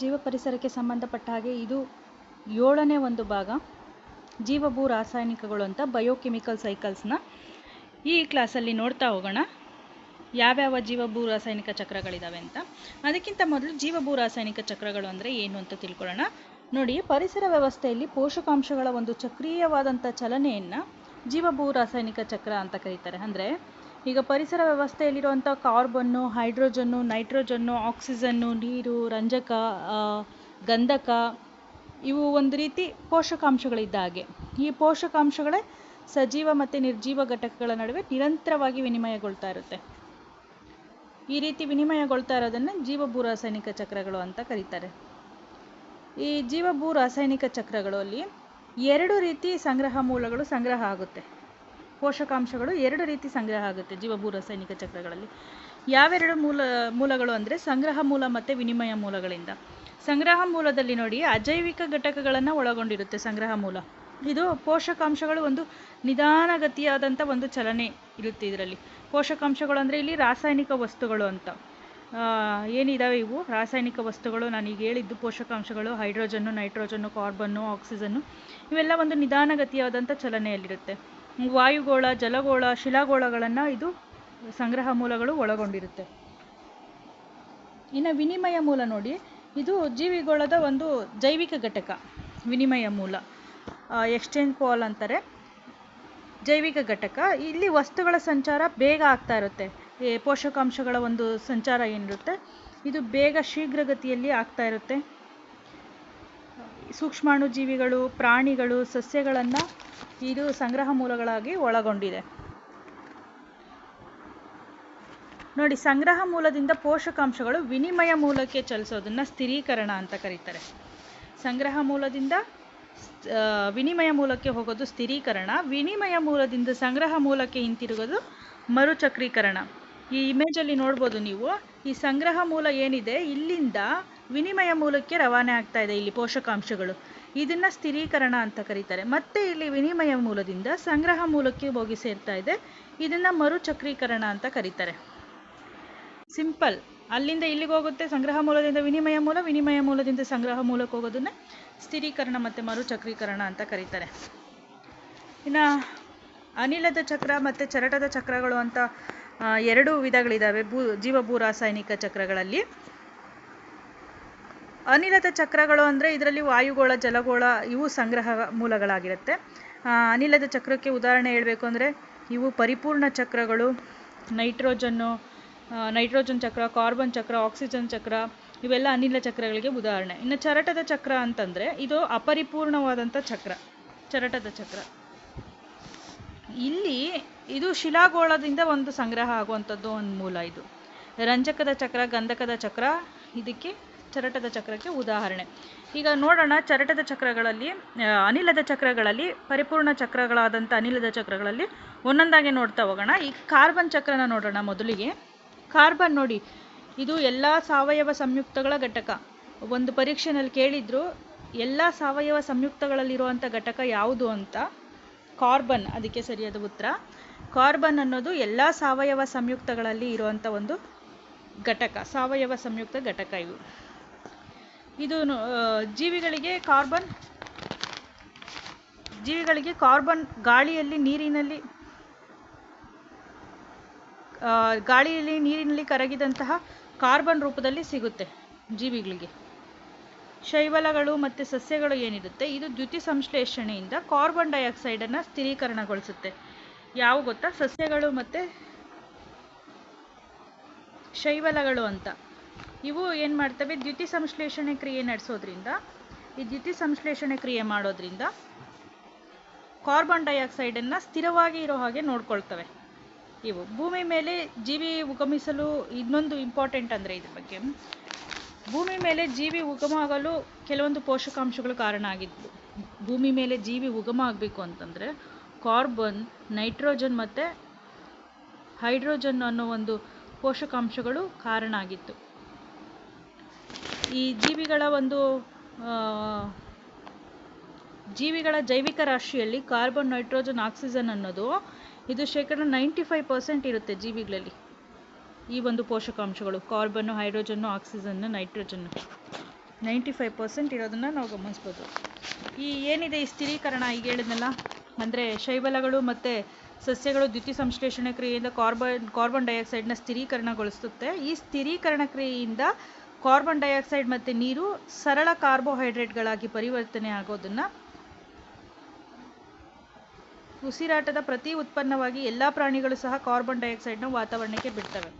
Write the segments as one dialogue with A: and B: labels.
A: ಜೀವ ಪರಿಸರಕ್ಕೆ ಸಂಬಂಧಪಟ್ಟ ಹಾಗೆ ಇದು ಏಳನೇ ಒಂದು ಭಾಗ. ಜೀವಭೂ ರಾಸಾಯನಿಕಗಳು ಅಂತ ಬಯೋಕೆಮಿಕಲ್ ಸೈಕಲ್ಸ್ನ ಈ ಕ್ಲಾಸಲ್ಲಿ ನೋಡ್ತಾ ಹೋಗೋಣ. ಯಾವ್ಯಾವ ಜೀವಭೂ ರಾಸಾಯನಿಕ ಚಕ್ರಗಳಿದಾವೆ ಅಂತ. ಅದಕ್ಕಿಂತ ಮೊದಲು ಜೀವಭೂ ರಾಸಾಯನಿಕ ಚಕ್ರಗಳು ಅಂದರೆ ಏನು ಅಂತ ತಿಳ್ಕೊಳ್ಳೋಣ. ನೋಡಿ, ಪರಿಸರ ವ್ಯವಸ್ಥೆಯಲ್ಲಿ ಪೋಷಕಾಂಶಗಳ ಒಂದು ಚಕ್ರೀಯವಾದಂಥ ಚಲನೆಯನ್ನು ಜೀವಭೂ ರಾಸಾಯನಿಕ ಚಕ್ರ ಅಂತ ಕರೀತಾರೆ. ಅಂದರೆ ಈಗ ಪರಿಸರ ವ್ಯವಸ್ಥೆಯಲ್ಲಿರುವಂಥ ಕಾರ್ಬನ್ನು, ಹೈಡ್ರೋಜನ್ನು, ನೈಟ್ರೋಜನ್ನು, ಆಕ್ಸಿಜನ್ನು, ನೀರು, ರಂಜಕ ಗಂಧಕ, ಇವು ಒಂದು ರೀತಿ ಪೋಷಕಾಂಶಗಳಿದ್ದ ಹಾಗೆ. ಈ ಪೋಷಕಾಂಶಗಳೇ ಸಜೀವ ಮತ್ತು ನಿರ್ಜೀವ ಘಟಕಗಳ ನಡುವೆ ನಿರಂತರವಾಗಿ ವಿನಿಮಯಗೊಳ್ತಾ ಇರುತ್ತೆ. ಈ ರೀತಿ ವಿನಿಮಯಗೊಳ್ತಾ ಇರೋದನ್ನು ಜೀವಭೂ ರಾಸಾಯನಿಕ ಚಕ್ರಗಳು ಅಂತ ಕರೀತಾರೆ. ಈ ಜೀವಭೂ ರಾಸಾಯನಿಕ ಚಕ್ರಗಳಲ್ಲಿ ಎರಡು ರೀತಿ ಸಂಗ್ರಹ ಮೂಲಗಳು ಸಂಗ್ರಹ ಆಗುತ್ತೆ. ಪೋಷಕಾಂಶಗಳು ಎರಡು ರೀತಿ ಸಂಗ್ರಹ ಆಗುತ್ತೆ ಜೀವಭೂ ರಾಸಾಯನಿಕ ಚಕ್ರಗಳಲ್ಲಿ. ಯಾವೆರಡು ಮೂಲ, ಮೂಲಗಳು ಅಂದರೆ ಸಂಗ್ರಹ ಮೂಲ ಮತ್ತು ವಿನಿಮಯ ಮೂಲಗಳಿಂದ. ಸಂಗ್ರಹ ಮೂಲದಲ್ಲಿ ನೋಡಿ ಅಜೈವಿಕ ಘಟಕಗಳನ್ನು ಒಳಗೊಂಡಿರುತ್ತೆ ಸಂಗ್ರಹ ಮೂಲ. ಇದು ಪೋಷಕಾಂಶಗಳು ಒಂದು ನಿಧಾನಗತಿಯಾದಂಥ ಒಂದು ಚಲನೆ ಇರುತ್ತೆ ಇದರಲ್ಲಿ. ಪೋಷಕಾಂಶಗಳು ಅಂದರೆ ಇಲ್ಲಿ ರಾಸಾಯನಿಕ ವಸ್ತುಗಳು ಅಂತ. ಏನಿದಾವೆ ಇವು? ರಾಸಾಯನಿಕ ವಸ್ತುಗಳು ನಾನು ಈಗ ಹೇಳಿದ್ದು ಪೋಷಕಾಂಶಗಳು, ಹೈಡ್ರೋಜನ್ನು, ನೈಟ್ರೋಜನ್ನು, ಕಾರ್ಬನ್ನು, ಆಕ್ಸಿಜನ್ನು, ಇವೆಲ್ಲ ಒಂದು ನಿಧಾನಗತಿಯಾದಂಥ ಚಲನೆಯಲ್ಲಿರುತ್ತೆ. ವಾಯುಗೋಳ, ಜಲಗೋಳ, ಶಿಲಾಗೋಳಗಳನ್ನು ಇದು ಸಂಗ್ರಹ ಮೂಲಗಳು ಒಳಗೊಂಡಿರುತ್ತೆ. ಇನ್ನು ವಿನಿಮಯ ಮೂಲ ನೋಡಿ, ಇದು ಜೀವಿಗೋಳದ ಒಂದು ಜೈವಿಕ ಘಟಕ, ವಿನಿಮಯ ಮೂಲ. ಎಕ್ಸ್ಚೇಂಜ್ ಪಾಲ್ ಅಂತಾರೆ. ಜೈವಿಕ ಘಟಕ. ಇಲ್ಲಿ ವಸ್ತುಗಳ ಸಂಚಾರ ಬೇಗ ಆಗ್ತಾ ಇರುತ್ತೆ. ಪೋಷಕಾಂಶಗಳ ಒಂದು ಸಂಚಾರ ಏನಿರುತ್ತೆ, ಇದು ಬೇಗ ಶೀಘ್ರಗತಿಯಲ್ಲಿ ಆಗ್ತಾ ಇರುತ್ತೆ. ಸೂಕ್ಷ್ಮಾಣು ಜೀವಿಗಳು ಪ್ರಾಣಿಗಳು, ಸಸ್ಯಗಳನ್ನು ಇದು ಸಂಗ್ರಹ ಮೂಲಗಳಾಗಿ ಒಳಗೊಂಡಿದೆ. ನೋಡಿ, ಸಂಗ್ರಹ ಮೂಲದಿಂದ ಪೋಷಕಾಂಶಗಳು ವಿನಿಮಯ ಮೂಲಕ್ಕೆ ಚಲಿಸೋದನ್ನ ಸ್ಥಿರೀಕರಣ ಅಂತ ಕರೀತಾರೆ. ಸಂಗ್ರಹ ಮೂಲದಿಂದ ವಿನಿಮಯ ಮೂಲಕ್ಕೆ ಹೋಗೋದು ಸ್ಥಿರೀಕರಣ, ವಿನಿಮಯ ಮೂಲದಿಂದ ಸಂಗ್ರಹ ಮೂಲಕ್ಕೆ ಹಿಂತಿರುಗೋದು ಮರುಚಕ್ರೀಕರಣ. ಈ ಇಮೇಜಲ್ಲಿ ನೋಡ್ಬೋದು ನೀವು, ಈ ಸಂಗ್ರಹ ಮೂಲ ಏನಿದೆ, ಇಲ್ಲಿಂದ ವಿನಿಮಯ ಮೂಲಕ್ಕೆ ರವಾನೆ ಆಗ್ತಾ ಇದೆ ಇಲ್ಲಿ ಪೋಷಕಾಂಶಗಳು. ಇದನ್ನ ಸ್ಥಿರೀಕರಣ ಅಂತ ಕರೀತಾರೆ. ಮತ್ತೆ ಇಲ್ಲಿ ವಿನಿಮಯ ಮೂಲದಿಂದ ಸಂಗ್ರಹ ಮೂಲಕ್ಕೆ ಹೋಗಿ ಸೇರ್ತಾ ಇದೆ. ಇದನ್ನ ಮರುಚಕ್ರೀಕರಣ ಅಂತ ಕರೀತಾರೆ. ಸಿಂಪಲ್. ಅಲ್ಲಿಂದ ಇಲ್ಲಿಗೆ ಹೋಗುತ್ತೆ, ಸಂಗ್ರಹ ಮೂಲದಿಂದ ವಿನಿಮಯ ಮೂಲ, ವಿನಿಮಯ ಮೂಲದಿಂದ ಸಂಗ್ರಹ ಮೂಲಕ್ಕೆ ಹೋಗೋದನ್ನ ಸ್ಥಿರೀಕರಣ ಮತ್ತೆ ಮರುಚಕ್ರೀಕರಣ ಅಂತ ಕರೀತಾರೆ. ಇನ್ನ ಅನಿಲದ ಚಕ್ರ ಮತ್ತೆ ಚರಟದ ಚಕ್ರಗಳು ಅಂತ ಎರಡು ವಿಧಗಳಿದ್ದಾವೆ ಭೂ, ಜೀವಭೂ ರಾಸಾಯನಿಕ ಚಕ್ರಗಳಲ್ಲಿ. ಅನಿಲದ ಚಕ್ರಗಳು ಅಂದರೆ ಇದರಲ್ಲಿ ವಾಯುಗೋಳ, ಜಲಗೋಳ ಇವು ಸಂಗ್ರಹ ಮೂಲಗಳಾಗಿರುತ್ತೆ. ಅನಿಲದ ಚಕ್ರಕ್ಕೆ ಉದಾಹರಣೆ ಹೇಳಬೇಕು ಅಂದರೆ ಇವು ಪರಿಪೂರ್ಣ ಚಕ್ರಗಳು. ನೈಟ್ರೋಜನ್ನು ನೈಟ್ರೋಜನ್ ಚಕ್ರ, ಕಾರ್ಬನ್ ಚಕ್ರ, ಆಕ್ಸಿಜನ್ ಚಕ್ರ ಇವೆಲ್ಲ ಅನಿಲ ಚಕ್ರಗಳಿಗೆ ಉದಾಹರಣೆ. ಇನ್ನು ಚರಟದ ಚಕ್ರ ಅಂತಂದರೆ ಇದು ಅಪರಿಪೂರ್ಣವಾದಂಥ ಚಕ್ರ, ಚರಟದ ಚಕ್ರ. ಇಲ್ಲಿ ಇದು ಶಿಲಾಗೋಳದಿಂದ ಒಂದು ಸಂಗ್ರಹ ಆಗುವಂಥದ್ದು ಒಂದು ಮೂಲ ಇದು. ರಂಜಕದ ಚಕ್ರ, ಗಂಧಕದ ಚಕ್ರ, ಇದಕ್ಕೆ ಚರಟದ ಚಕ್ರಕ್ಕೆ ಉದಾಹರಣೆ. ಈಗ ನೋಡೋಣ ಚರಟದ ಚಕ್ರಗಳಲ್ಲಿ ಅನಿಲದ ಚಕ್ರಗಳಲ್ಲಿ, ಪರಿಪೂರ್ಣ ಚಕ್ರಗಳಾದಂಥ ಅನಿಲದ ಚಕ್ರಗಳಲ್ಲಿ ಒಂದೊಂದಾಗಿ ನೋಡ್ತಾ ಹೋಗೋಣ. ಈ ಕಾರ್ಬನ್ ಚಕ್ರನ ನೋಡೋಣ ಮೊದಲಿಗೆ. ಕಾರ್ಬನ್ ನೋಡಿ, ಇದು ಎಲ್ಲ ಸಾವಯವ ಸಂಯುಕ್ತಗಳ ಘಟಕ. ಒಂದು ಪರೀಕ್ಷೆನಲ್ಲಿ ಕೇಳಿದ್ರು, ಎಲ್ಲ ಸಾವಯವ ಸಂಯುಕ್ತಗಳಲ್ಲಿರುವಂಥ ಘಟಕ ಯಾವುದು ಅಂತ? ಕಾರ್ಬನ್, ಅದಕ್ಕೆ ಸರಿಯಾದ ಉತ್ತರ. ಕಾರ್ಬನ್ ಅನ್ನೋದು ಎಲ್ಲ ಸಾವಯವ ಸಂಯುಕ್ತಗಳಲ್ಲಿ ಇರುವಂಥ ಒಂದು ಘಟಕ, ಸಾವಯವ ಸಂಯುಕ್ತ ಘಟಕ ಇವು. ಇದು ಜೀವಿಗಳಿಗೆ ಕಾರ್ಬನ್ ಜೀವಿಗಳಿಗೆ ಕಾರ್ಬನ್ ಗಾಳಿಯಲ್ಲಿ ನೀರಿನಲ್ಲಿ ಗಾಳಿಯಲ್ಲಿ ನೀರಿನಲ್ಲಿ ಕರಗಿದಂತಹ ಕಾರ್ಬನ್ ರೂಪದಲ್ಲಿ ಸಿಗುತ್ತೆ ಜೀವಿಗಳಿಗೆ. ಶೈವಲಗಳು ಮತ್ತು ಸಸ್ಯಗಳು ಏನಿರುತ್ತೆ? ಇದು ದ್ಯುತಿ ಸಂಶ್ಲೇಷಣೆಯಿಂದ ಕಾರ್ಬನ್ ಡೈಆಕ್ಸೈಡನ್ನು ಸ್ಥಿರೀಕರಣಗೊಳಿಸುತ್ತೆ. ಯಾವ ಗೊತ್ತಾ? ಸಸ್ಯಗಳು ಮತ್ತು ಶೈವಲಗಳು ಅಂತ. ಇವು ಏನು ಮಾಡ್ತವೆ? ದ್ಯುತಿ ಸಂಶ್ಲೇಷಣೆ ಕ್ರಿಯೆ ನಡೆಸೋದ್ರಿಂದ, ಈ ದ್ಯುತಿ ಸಂಶ್ಲೇಷಣೆ ಕ್ರಿಯೆ ಮಾಡೋದ್ರಿಂದ ಕಾರ್ಬನ್ ಡೈಆಕ್ಸೈಡನ್ನು ಸ್ಥಿರವಾಗಿ ಇರೋ ಹಾಗೆ ನೋಡ್ಕೊಳ್ತವೆ. ಇವು ಭೂಮಿ ಮೇಲೆ ಜೀವಿ ಉಗಮಿಸಲು ಇನ್ನೊಂದು ಇಂಪಾರ್ಟೆಂಟ್ ಅಂದರೆ ಇದ್ರ ಬಗ್ಗೆ. ಭೂಮಿ ಮೇಲೆ ಜೀವಿ ಉಗಮ ಆಗಲು ಕೆಲವೊಂದು ಪೋಷಕಾಂಶಗಳು ಕಾರಣ ಆಗಿದ್ವು ಭೂಮಿ ಮೇಲೆ ಜೀವಿ ಉಗಮ ಆಗಬೇಕು ಅಂತಂದರೆ ಕಾರ್ಬನ್ ನೈಟ್ರೋಜನ್ ಮತ್ತು ಹೈಡ್ರೋಜನ್ ಅನ್ನೋ ಒಂದು ಪೋಷಕಾಂಶಗಳು ಕಾರಣ ಆಗಿತ್ತು. ಈ ಜೀವಿಗಳ ಒಂದು ಜೀವಿಗಳ ಜೈವಿಕ ರಾಶಿಯಲ್ಲಿ ಕಾರ್ಬನ್, ನೈಟ್ರೋಜನ್, ಆಕ್ಸಿಜನ್ ಅನ್ನೋದು ಇದು ಶೇಕಡ ನೈಂಟಿ ಫೈವ್ ಪರ್ಸೆಂಟ್ ಇರುತ್ತೆ ಜೀವಿಗಳಲ್ಲಿ. ಈ ಒಂದು ಪೋಷಕಾಂಶಗಳು carbon hydrogen oxygen nitrogen ninety five percent ಇರೋದನ್ನು ನಾವು ಗಮನಿಸ್ಬೋದು. ಈ ಏನಿದೆ ಈ ಸ್ಥಿರೀಕರಣ ಈಗ ಹೇಳಿದ್ನಲ್ಲ? ಅಂದರೆ ಶೈಬಲಗಳು ಮತ್ತು ಸಸ್ಯಗಳು ದ್ಯುತಿ ಸಂಶ್ಲೇಷಣೆ ಕ್ರಿಯೆಯಿಂದ ಕಾರ್ಬನ್ ಕಾರ್ಬನ್ ಡೈಆಕ್ಸೈಡ್ನ ಸ್ಥಿರೀಕರಣಗೊಳಿಸುತ್ತೆ. ಈ ಸ್ಥಿರೀಕರಣ ಕ್ರಿಯೆಯಿಂದ ಕಾರ್ಬನ್ ಡೈಆಕ್ಸೈಡ್ ಮತ್ತು ನೀರು ಸರಳ ಕಾರ್ಬೋಹೈಡ್ರೇಟ್ಗಳಾಗಿ ಪರಿವರ್ತನೆ ಆಗೋದನ್ನು ಉಸಿರಾಟದ ಪ್ರತಿ ಉತ್ಪನ್ನವಾಗಿ ಎಲ್ಲ ಪ್ರಾಣಿಗಳು ಸಹ ಕಾರ್ಬನ್ ಡೈಆಕ್ಸೈಡ್ನ ವಾತಾವರಣಕ್ಕೆ ಬಿಡ್ತವೆ.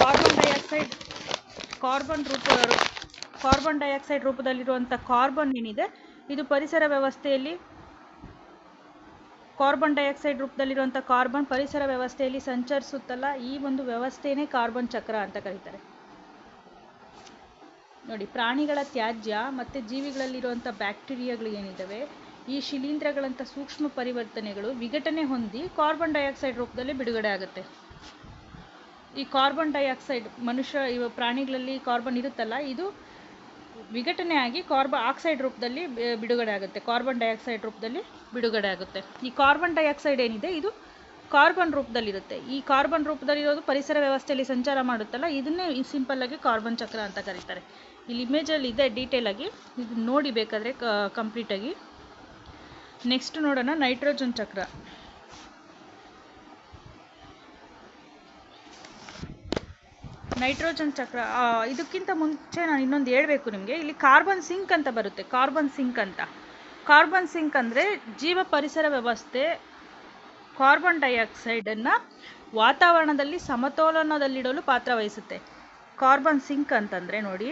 A: ಕಾರ್ಬನ್ ಡೈಆಕ್ಸೈಡ್, ಕಾರ್ಬನ್ ರೂಪ, ಕಾರ್ಬನ್ ಡೈಆಕ್ಸೈಡ್ ರೂಪದಲ್ಲಿರುವಂಥ ಕಾರ್ಬನ್ ಏನಿದೆ, ಇದು ಪರಿಸರ ವ್ಯವಸ್ಥೆಯಲ್ಲಿ ಕಾರ್ಬನ್ ಡೈಆಕ್ಸೈಡ್ ರೂಪದಲ್ಲಿರುವಂಥ ಕಾರ್ಬನ್ ಪರಿಸರ ವ್ಯವಸ್ಥೆಯಲ್ಲಿ ಸಂಚರಿಸುತ್ತಲ್ಲ, ಈ ಒಂದು ವ್ಯವಸ್ಥೆನೇ ಕಾರ್ಬನ್ ಚಕ್ರ ಅಂತ ಕರೀತಾರೆ. ನೋಡಿ, ಪ್ರಾಣಿಗಳ ತ್ಯಾಜ್ಯ ಮತ್ತು ಜೀವಿಗಳಲ್ಲಿರುವಂಥ ಬ್ಯಾಕ್ಟೀರಿಯಾಗಳು ಏನಿದ್ದಾವೆ, ಈ ಶಿಲೀಂಧ್ರಗಳಂಥ ಸೂಕ್ಷ್ಮ ಪರಿವರ್ತನೆಗಳು ವಿಘಟನೆ ಹೊಂದಿ ಕಾರ್ಬನ್ ಡೈಆಕ್ಸೈಡ್ ರೂಪದಲ್ಲಿ ಬಿಡುಗಡೆ ಆಗುತ್ತೆ. ಈ ಕಾರ್ಬನ್ ಡೈಆಕ್ಸೈಡ್ ಮನುಷ್ಯ, ಇವ ಪ್ರಾಣಿಗಳಲ್ಲಿ ಕಾರ್ಬನ್ ಇರುತ್ತಲ್ಲ, ಇದು ವಿಘಟನೆ ಆಗಿ ಕಾರ್ಬ ಆಕ್ಸೈಡ್ ರೂಪದಲ್ಲಿ ಬಿಡುಗಡೆ ಆಗುತ್ತೆ. ಕಾರ್ಬನ್ ಡೈಆಕ್ಸೈಡ್ ರೂಪದಲ್ಲಿ ಬಿಡುಗಡೆ ಆಗುತ್ತೆ. ಈ ಕಾರ್ಬನ್ ಡೈಆಕ್ಸೈಡ್ ಏನಿದೆ? ಇದು ಕಾರ್ಬನ್ ರೂಪದಲ್ಲಿರುತ್ತೆ. ಈ ಕಾರ್ಬನ್ ರೂಪದಲ್ಲಿರೋದು ಪರಿಸರ ವ್ಯವಸ್ಥೆಯಲ್ಲಿ ಸಂಚಾರ ಮಾಡುತ್ತಲ್ಲ, ಇದನ್ನೇ ಸಿಂಪಲ್ ಆಗಿ ಕಾರ್ಬನ್ ಚಕ್ರ ಅಂತ ಕರೀತಾರೆ. ಇಲ್ಲಿ ಇಮೇಜಲ್ಲಿ ಇದೆ ಡೀಟೇಲ್ ಆಗಿ. ಇದನ್ನ ನೋಡಿ ಬೇಕಾದರೆ ಕಂಪ್ಲೀಟಾಗಿ ನೆಕ್ಸ್ಟ್ ನೋಡೋಣ ನೈಟ್ರೋಜನ್ ಚಕ್ರ. ನೈಟ್ರೋಜನ್ ಚಕ್ರ ಇದಕ್ಕಿಂತ ಮುಂಚೆ ನಾನು ಇನ್ನೊಂದು ಹೇಳಬೇಕು ನಿಮಗೆ. ಇಲ್ಲಿ ಕಾರ್ಬನ್ ಸಿಂಕ್ ಅಂತ ಬರುತ್ತೆ, ಕಾರ್ಬನ್ ಸಿಂಕ್ ಅಂತ. ಕಾರ್ಬನ್ ಸಿಂಕ್ ಅಂದರೆ ಜೀವ ಪರಿಸರ ವ್ಯವಸ್ಥೆ, ಕಾರ್ಬನ್ ಡೈಆಕ್ಸೈಡನ್ನು ವಾತಾವರಣದಲ್ಲಿ ಸಮತೋಲನದಲ್ಲಿಡಲು ಪಾತ್ರ ವಹಿಸುತ್ತೆ. ಕಾರ್ಬನ್ ಸಿಂಕ್ ಅಂತಂದರೆ ನೋಡಿ,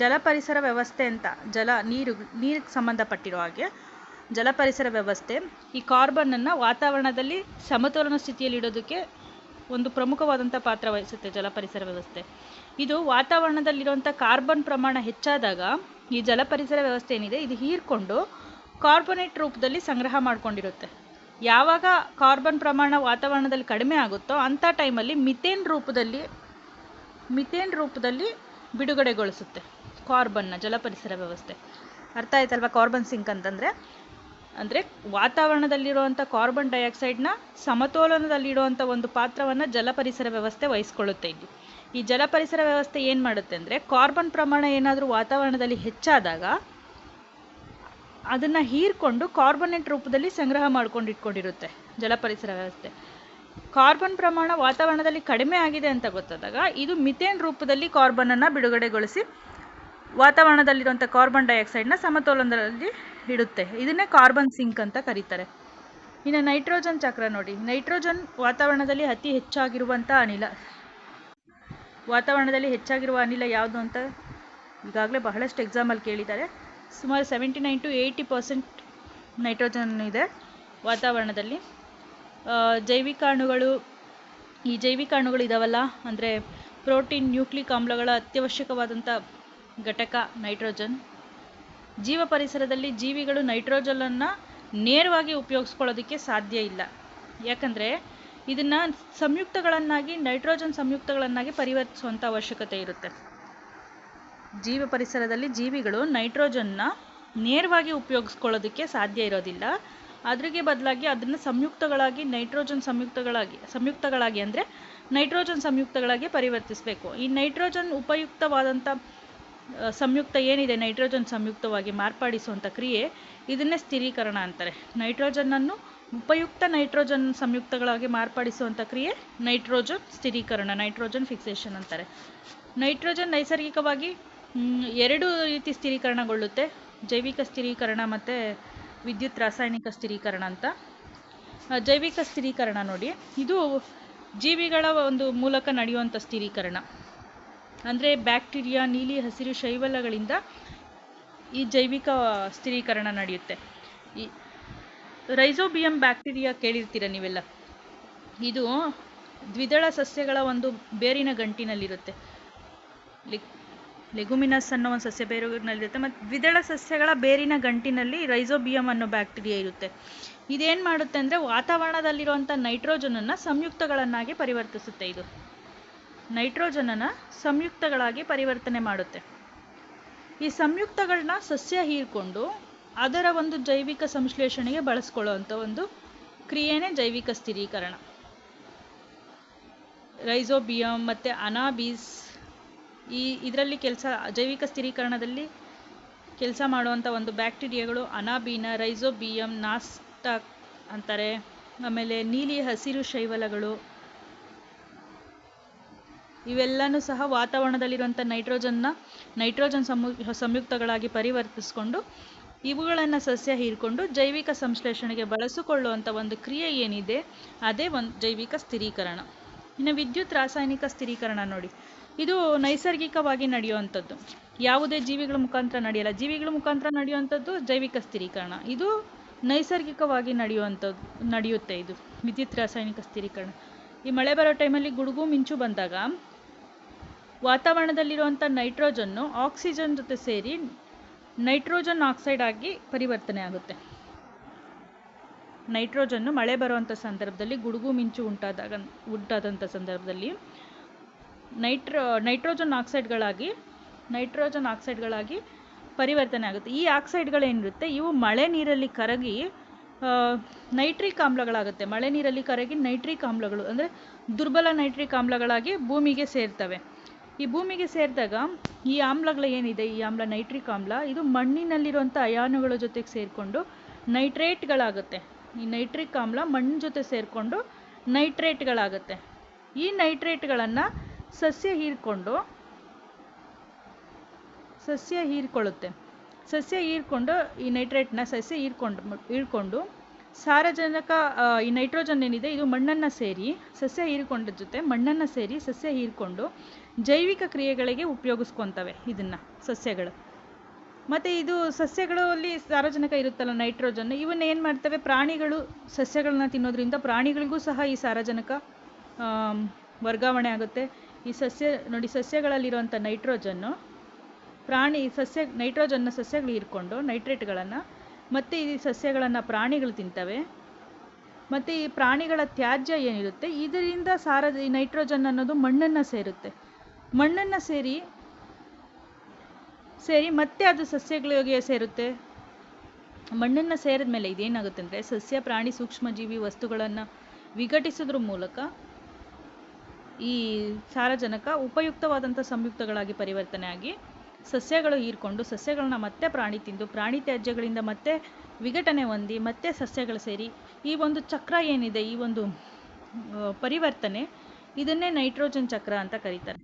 A: ಜಲ ಪರಿಸರ ವ್ಯವಸ್ಥೆ ಅಂತ, ಜಲ, ನೀರು ನೀರಿಗೆ ಸಂಬಂಧಪಟ್ಟಿರೋ ಹಾಗೆ, ಜಲ ಪರಿಸರ ವ್ಯವಸ್ಥೆ. ಈ ಕಾರ್ಬನ್ನನ್ನು ವಾತಾವರಣದಲ್ಲಿ ಸಮತೋಲನ ಸ್ಥಿತಿಯಲ್ಲಿ ಇಡೋದಕ್ಕೆ ಒಂದು ಪ್ರಮುಖವಾದಂಥ ಪಾತ್ರ ವಹಿಸುತ್ತೆ ಜಲ ಪರಿಸರ ವ್ಯವಸ್ಥೆ. ಇದು ವಾತಾವರಣದಲ್ಲಿರುವಂಥ ಕಾರ್ಬನ್ ಪ್ರಮಾಣ ಹೆಚ್ಚಾದಾಗ ಈ ಜಲ ಪರಿಸರ ವ್ಯವಸ್ಥೆ ಏನಿದೆ, ಇದು ಹೀರ್ಕೊಂಡು ಕಾರ್ಬೊನೇಟ್ ರೂಪದಲ್ಲಿ ಸಂಗ್ರಹ ಮಾಡ್ಕೊಂಡಿರುತ್ತೆ. ಯಾವಾಗ ಕಾರ್ಬನ್ ಪ್ರಮಾಣ ವಾತಾವರಣದಲ್ಲಿ ಕಡಿಮೆ ಆಗುತ್ತೋ ಅಂಥ ಟೈಮಲ್ಲಿ ಮಿಥೇನ್ ರೂಪದಲ್ಲಿ ಮಿಥೇನ್ ರೂಪದಲ್ಲಿ ಬಿಡುಗಡೆಗೊಳಿಸುತ್ತೆ ಕಾರ್ಬನ್ನ, ಜಲಪರಿಸರ ವ್ಯವಸ್ಥೆ. ಅರ್ಥ ಆಯ್ತಲ್ವಾ ಕಾರ್ಬನ್ ಸಿಂಕ್ ಅಂತಂದರೆ? ಅಂದರೆ ವಾತಾವರಣದಲ್ಲಿರುವಂಥ ಕಾರ್ಬನ್ ಡೈಆಕ್ಸೈಡ್ನ ಸಮತೋಲನದಲ್ಲಿಡುವಂಥ ಒಂದು ಪಾತ್ರವನ್ನು ಜಲಪರಿಸರ ವ್ಯವಸ್ಥೆ ವಹಿಸ್ಕೊಳ್ಳುತ್ತೆ ಇಲ್ಲಿ. ಈ ಜಲ ಪರಿಸರ ವ್ಯವಸ್ಥೆ ಏನು ಮಾಡುತ್ತೆ ಅಂದರೆ ಕಾರ್ಬನ್ ಪ್ರಮಾಣ ಏನಾದರೂ ವಾತಾವರಣದಲ್ಲಿ ಹೆಚ್ಚಾದಾಗ ಅದನ್ನು ಹೀರ್ಕೊಂಡು ಕಾರ್ಬನೇಟ್ ರೂಪದಲ್ಲಿ ಸಂಗ್ರಹ ಮಾಡ್ಕೊಂಡು ಇಟ್ಕೊಂಡಿರುತ್ತೆ ಜಲ ಪರಿಸರ ವ್ಯವಸ್ಥೆ. ಕಾರ್ಬನ್ ಪ್ರಮಾಣ ವಾತಾವರಣದಲ್ಲಿ ಕಡಿಮೆ ಆಗಿದೆ ಅಂತ ಗೊತ್ತಾದಾಗ ಇದು ಮಿಥೇನ್ ರೂಪದಲ್ಲಿ ಕಾರ್ಬನನ್ನು ಬಿಡುಗಡೆಗೊಳಿಸಿ ವಾತಾವರಣದಲ್ಲಿರುವಂಥ ಕಾರ್ಬನ್ ಡೈಆಕ್ಸೈಡ್ನ ಸಮತೋಲನದಲ್ಲಿ ಇಡುತ್ತೆ ಇದನ್ನೇ ಕಾರ್ಬನ್ ಸಿಂಕ್ ಅಂತ ಕರೀತಾರೆ. ಇನ್ನು ನೈಟ್ರೋಜನ್ ಚಕ್ರ ನೋಡಿ. ನೈಟ್ರೋಜನ್ ವಾತಾವರಣದಲ್ಲಿ ಅತಿ ಹೆಚ್ಚಾಗಿರುವಂಥ ಅನಿಲ. ವಾತಾವರಣದಲ್ಲಿ ಹೆಚ್ಚಾಗಿರುವ ಅನಿಲ ಯಾವುದು ಅಂತ ಈಗಾಗಲೇ ಬಹಳಷ್ಟು ಎಕ್ಸಾಮಲ್ಲಿ ಕೇಳಿದ್ದಾರೆ. ಸುಮಾರು seventy nine to eighty percent nitrogen ಇದೆ ವಾತಾವರಣದಲ್ಲಿ. ಜೈವಿಕ ಅಣುಗಳು, ಈ ಜೈವಿಕ ಅಣುಗಳು ಇದಾವಲ್ಲ, ಅಂದರೆ ಪ್ರೋಟೀನ್ ನ್ಯೂಕ್ಲಿಕ್ ಆಮ್ಲಗಳ ಅತ್ಯವಶ್ಯಕವಾದಂಥ ಘಟಕ ನೈಟ್ರೋಜನ್. ಜೀವ ಪರಿಸರದಲ್ಲಿ ಜೀವಿಗಳು ನೈಟ್ರೋಜನನ್ನು ನೇರವಾಗಿ ಉಪಯೋಗಿಸ್ಕೊಳ್ಳೋದಕ್ಕೆ ಸಾಧ್ಯ ಇಲ್ಲ. ಯಾಕಂದರೆ ಇದನ್ನು ಸಂಯುಕ್ತಗಳನ್ನಾಗಿ, ನೈಟ್ರೋಜನ್ ಸಂಯುಕ್ತಗಳನ್ನಾಗಿ ಪರಿವರ್ತಿಸುವಂಥ ಅವಶ್ಯಕತೆ ಇರುತ್ತೆ. ಜೀವ ಪರಿಸರದಲ್ಲಿ ಜೀವಿಗಳು ನೈಟ್ರೋಜನ್ನ ನೇರವಾಗಿ ಉಪಯೋಗಿಸ್ಕೊಳ್ಳೋದಕ್ಕೆ ಸಾಧ್ಯ ಇರೋದಿಲ್ಲ. ಅದ್ರಿಗೆ ಬದಲಾಗಿ ಅದನ್ನು ಸಂಯುಕ್ತಗಳಾಗಿ, ನೈಟ್ರೋಜನ್ ಸಂಯುಕ್ತಗಳಾಗಿ ಸಂಯುಕ್ತಗಳಾಗಿ ಅಂದರೆ ನೈಟ್ರೋಜನ್ ಸಂಯುಕ್ತಗಳಾಗಿ ಪರಿವರ್ತಿಸಬೇಕು. ಈ ನೈಟ್ರೋಜನ್ ಉಪಯುಕ್ತವಾದಂಥ ಸಂಯುಕ್ತ ಏನಿದೆ? ನೈಟ್ರೋಜನ್ ಸಂಯುಕ್ತವಾಗಿ ಮಾರ್ಪಡಿಸುವಂಥ ಕ್ರಿಯೆ. ಇದನ್ನೇ ಸ್ಥಿರೀಕರಣ ಅಂತಾರೆ. ನೈಟ್ರೋಜನ್ನನ್ನು ಉಪಯುಕ್ತ ನೈಟ್ರೋಜನ್ ಸಂಯುಕ್ತಗಳಾಗಿ ಮಾರ್ಪಡಿಸುವಂಥ ಕ್ರಿಯೆ ನೈಟ್ರೋಜನ್ ಸ್ಥಿರೀಕರಣ, ನೈಟ್ರೋಜನ್ ಫಿಕ್ಸೇಷನ್ ಅಂತಾರೆ. ನೈಟ್ರೋಜನ್ ನೈಸರ್ಗಿಕವಾಗಿ ಎರಡು ರೀತಿ ಸ್ಥಿರೀಕರಣಗೊಳ್ಳುತ್ತೆ. ಜೈವಿಕ ಸ್ಥಿರೀಕರಣ ಮತ್ತು ವಿದ್ಯುತ್ ರಾಸಾಯನಿಕ ಸ್ಥಿರೀಕರಣ ಅಂತ. ಜೈವಿಕ ಸ್ಥಿರೀಕರಣ ನೋಡಿ. ಇದು ಜೀವಿಗಳ ಒಂದು ಮೂಲಕ ನಡೆಯುವಂಥ ಸ್ಥಿರೀಕರಣ. ಅಂದರೆ ಬ್ಯಾಕ್ಟೀರಿಯಾ, ನೀಲಿ ಹಸಿರು ಶೈವಲಗಳಿಂದ ಈ ಜೈವಿಕ ಸ್ಥಿರೀಕರಣ ನಡೆಯುತ್ತೆ. ಈ ರೈಸೋಬಿಯಂ ಬ್ಯಾಕ್ಟೀರಿಯಾ ಕೇಳಿರ್ತೀರ ನೀವೆಲ್ಲ? ಇದು ದ್ವಿದಳ ಸಸ್ಯಗಳ ಒಂದು ಬೇರಿನ ಗಂಟಿನಲ್ಲಿರುತ್ತೆ. ಲೆಗುಮಿನಸ್ ಅನ್ನೋ ಒಂದು ಸಸ್ಯ ಬೇರಿನಲ್ಲಿರುತ್ತೆ ಮತ್ತು ದ್ವಿದಳ ಸಸ್ಯಗಳ ಬೇರಿನ ಗಂಟಿನಲ್ಲಿ ರೈಸೋಬಿಯಂ ಅನ್ನೋ ಬ್ಯಾಕ್ಟೀರಿಯಾ ಇರುತ್ತೆ. ಇದೇನು ಮಾಡುತ್ತೆ ಅಂದರೆ ವಾತಾವರಣದಲ್ಲಿರುವಂಥ ನೈಟ್ರೋಜನನ್ನು ಸಂಯುಕ್ತಗಳನ್ನಾಗಿ ಪರಿವರ್ತಿಸುತ್ತೆ ಇದು. ನೈಟ್ರೋಜನನ್ನು ಸಂಯುಕ್ತಗಳಾಗಿ ಪರಿವರ್ತನೆ ಮಾಡುತ್ತೆ. ಈ ಸಂಯುಕ್ತಗಳನ್ನ ಸಸ್ಯ ಹೀರ್ಕೊಂಡು ಅದರ ಒಂದು ಜೈವಿಕ ಸಂಶ್ಲೇಷಣೆಗೆ ಬಳಸ್ಕೊಳ್ಳುವಂಥ ಒಂದು ಕ್ರಿಯೆನೇ ಜೈವಿಕ ಸ್ಥಿರೀಕರಣ. ರೈಸೋಬಿಯಮ್ ಮತ್ತು ಅನಾಬೀಸ್ ಈ ಇದರಲ್ಲಿ ಕೆಲಸ ಜೈವಿಕ ಸ್ಥಿರೀಕರಣದಲ್ಲಿ ಕೆಲಸ ಮಾಡುವಂಥ ಒಂದು ಬ್ಯಾಕ್ಟೀರಿಯಾಗಳು ಅನಾಬೀನ, ರೈಸೋಬಿಯಮ್, ನಾಸ್ಟಾಕ್ ಅಂತಾರೆ. ಆಮೇಲೆ ನೀಲಿ ಹಸಿರು ಶೈವಲಗಳು ಇವೆಲ್ಲನೂ ಸಹ ವಾತಾವರಣದಲ್ಲಿರುವಂಥ ನೈಟ್ರೋಜನ್ನ, ನೈಟ್ರೋಜನ್ ಸಮು ಸಂಯುಕ್ತಗಳಾಗಿ ಪರಿವರ್ತಿಸಿಕೊಂಡು ಇವುಗಳನ್ನು ಸಸ್ಯ ಹೀರಿಕೊಂಡು ಜೈವಿಕ ಸಂಶ್ಲೇಷಣೆಗೆ ಬಳಸಿಕೊಳ್ಳುವಂಥ ಒಂದು ಕ್ರಿಯೆ ಏನಿದೆ, ಅದೇ ಒಂದು ಜೈವಿಕ ಸ್ಥಿರೀಕರಣ. ಇನ್ನು ವಿದ್ಯುತ್ ರಾಸಾಯನಿಕ ಸ್ಥಿರೀಕರಣ ನೋಡಿ. ಇದು ನೈಸರ್ಗಿಕವಾಗಿ ನಡೆಯುವಂಥದ್ದು. ಯಾವುದೇ ಜೀವಿಗಳ ಮುಖಾಂತರ ನಡೆಯಲ್ಲ. ಜೀವಿಗಳ ಮುಖಾಂತರ ನಡೆಯುವಂಥದ್ದು ಜೈವಿಕ ಸ್ಥಿರೀಕರಣ. ಇದು ನೈಸರ್ಗಿಕವಾಗಿ ನಡೆಯುವಂಥದ್ದು, ನಡೆಯುತ್ತೆ ಇದು. ವಿದ್ಯುತ್ ರಾಸಾಯನಿಕ ಸ್ಥಿರೀಕರಣ. ಈ ಮಳೆ ಬರೋ ಟೈಮಲ್ಲಿ ಗುಡುಗು ಮಿಂಚು ಬಂದಾಗ ವಾತಾವರಣದಲ್ಲಿರುವಂಥ ನೈಟ್ರೋಜನ್ನು ಆಕ್ಸಿಜನ್ ಜೊತೆ ಸೇರಿ ನೈಟ್ರೋಜನ್ ಆಕ್ಸೈಡ್ ಆಗಿ ಪರಿವರ್ತನೆ ಆಗುತ್ತೆ. ನೈಟ್ರೋಜನ್ನು ಮಳೆ ಬರುವಂಥ ಸಂದರ್ಭದಲ್ಲಿ, ಗುಡುಗು ಮಿಂಚು ಉಂಟಾದಾಗ ಉಂಟಾದಂಥ ಸಂದರ್ಭದಲ್ಲಿ ನೈಟ್ರೋ, ನೈಟ್ರೋಜನ್ ಆಕ್ಸೈಡ್ಗಳಾಗಿ ನೈಟ್ರೋಜನ್ ಆಕ್ಸೈಡ್ಗಳಾಗಿ ಪರಿವರ್ತನೆ ಆಗುತ್ತೆ. ಈ ಆಕ್ಸೈಡ್ಗಳೇನಿರುತ್ತೆ ಇವು ಮಳೆ ನೀರಲ್ಲಿ ಕರಗಿ ನೈಟ್ರಿಕ್ ಆಮ್ಲಗಳಾಗುತ್ತೆ. ಮಳೆ ನೀರಲ್ಲಿ ಕರಗಿ ನೈಟ್ರಿಕ್ ಆಮ್ಲಗಳು ಅಂದರೆ ದುರ್ಬಲ ನೈಟ್ರಿಕ್ ಆಮ್ಲಗಳಾಗಿ ಭೂಮಿಗೆ ಸೇರ್ತವೆ. ಈ ಭೂಮಿಗೆ ಸೇರಿದಾಗ ಈ ಆಮ್ಲಗಳು ಏನಿದೆ, ಈ ಆಮ್ಲ ನೈಟ್ರಿಕ್ ಆಮ್ಲ, ಇದು ಮಣ್ಣಿನಲ್ಲಿರುವಂಥ ಅಯಾನುಗಳ ಜೊತೆಗೆ ಸೇರಿಕೊಂಡು ನೈಟ್ರೇಟ್ಗಳಾಗುತ್ತೆ. ಈ ನೈಟ್ರಿಕ್ ಆಮ್ಲ ಮಣ್ಣಿನ ಜೊತೆ ಸೇರಿಕೊಂಡು ನೈಟ್ರೇಟ್ಗಳಾಗುತ್ತೆ. ಈ ನೈಟ್ರೇಟ್ಗಳನ್ನು ಸಸ್ಯ ಹೀರ್ಕೊಂಡು, ಸಸ್ಯ ಹೀರ್ಕೊಳ್ಳುತ್ತೆ. ಸಸ್ಯ ಹೀರ್ಕೊಂಡು, ಈ ನೈಟ್ರೇಟ್ನ ಸಸ್ಯ ಹೀರ್ಕೊಂಡು ಹೀರ್ಕೊಂಡು ಸಾರಜನಕ ಈ ನೈಟ್ರೋಜನ್ ಏನಿದೆ, ಇದು ಮಣ್ಣನ್ನು ಸೇರಿ ಸಸ್ಯ ಹೀರಿಕೊಂಡ ಜೊತೆ ಮಣ್ಣನ್ನು ಸೇರಿ ಸಸ್ಯ ಹೀರ್ಕೊಂಡು ಜೈವಿಕ ಕ್ರಿಯೆಗಳಿಗೆ ಉಪಯೋಗಿಸ್ಕೊತವೆ ಇದನ್ನು ಸಸ್ಯಗಳು. ಮತ್ತು ಇದು ಸಸ್ಯಗಳಲ್ಲಿ ಸಾರಜನಕ ಇರುತ್ತಲ್ಲ ನೈಟ್ರೋಜನ್ ಇವನ್ನ ಏನು ಮಾಡ್ತವೆ? ಪ್ರಾಣಿಗಳು ಸಸ್ಯಗಳನ್ನ ತಿನ್ನೋದ್ರಿಂದ ಪ್ರಾಣಿಗಳಿಗೂ ಸಹ ಈ ಸಾರಜನಕ ವರ್ಗಾವಣೆ ಆಗುತ್ತೆ. ಈ ಸಸ್ಯ, ನೋಡಿ ಸಸ್ಯಗಳಲ್ಲಿರುವಂಥ ನೈಟ್ರೋಜನ್ನು ಪ್ರಾಣಿ ಸಸ್ಯ ನೈಟ್ರೋಜನ್ನ ಸಸ್ಯಗಳು ಹೀರಿಕೊಂಡು ನೈಟ್ರೇಟ್ಗಳನ್ನು ಮತ್ತು ಈ ಸಸ್ಯಗಳನ್ನು ಪ್ರಾಣಿಗಳು ತಿಂತವೆ. ಮತ್ತು ಈ ಪ್ರಾಣಿಗಳ ತ್ಯಾಜ್ಯ ಏನಿರುತ್ತೆ? ಇದರಿಂದ ಸಾರ ನೈಟ್ರೋಜನ್ ಅನ್ನೋದು ಮಣ್ಣನ್ನು ಸೇರುತ್ತೆ. ಮಣ್ಣನ್ನು ಸೇರಿ ಸೇರಿ ಮತ್ತೆ ಅದು ಸಸ್ಯಗಳಿಗೆ ಸೇರುತ್ತೆ. ಮಣ್ಣನ್ನು ಸೇರಿದ ಮೇಲೆ ಇದೇನಾಗುತ್ತೆ ಅಂದರೆ ಸಸ್ಯ, ಪ್ರಾಣಿ, ಸೂಕ್ಷ್ಮಜೀವಿ ವಸ್ತುಗಳನ್ನು ವಿಘಟಿಸೋದ್ರ ಮೂಲಕ ಈ ಸಾರಜನಕ ಉಪಯುಕ್ತವಾದಂಥ ಸಂಯುಕ್ತಗಳಾಗಿ ಪರಿವರ್ತನೆ ಆಗಿ ಸಸ್ಯಗಳು ಹೀರ್ಕೊಂಡು ಸಸ್ಯಗಳನ್ನ ಮತ್ತೆ ಪ್ರಾಣಿ ತಿಂದು ಪ್ರಾಣಿ ತ್ಯಾಜ್ಯಗಳಿಂದ ಮತ್ತೆ ವಿಘಟನೆ ಹೊಂದಿ ಮತ್ತೆ ಸಸ್ಯಗಳು ಸೇರಿ ಈ ಒಂದು ಚಕ್ರ ಏನಿದೆ, ಈ ಒಂದು ಪರಿವರ್ತನೆ ಇದನ್ನೇ ನೈಟ್ರೋಜನ್ ಚಕ್ರ ಅಂತ ಕರೀತಾರೆ.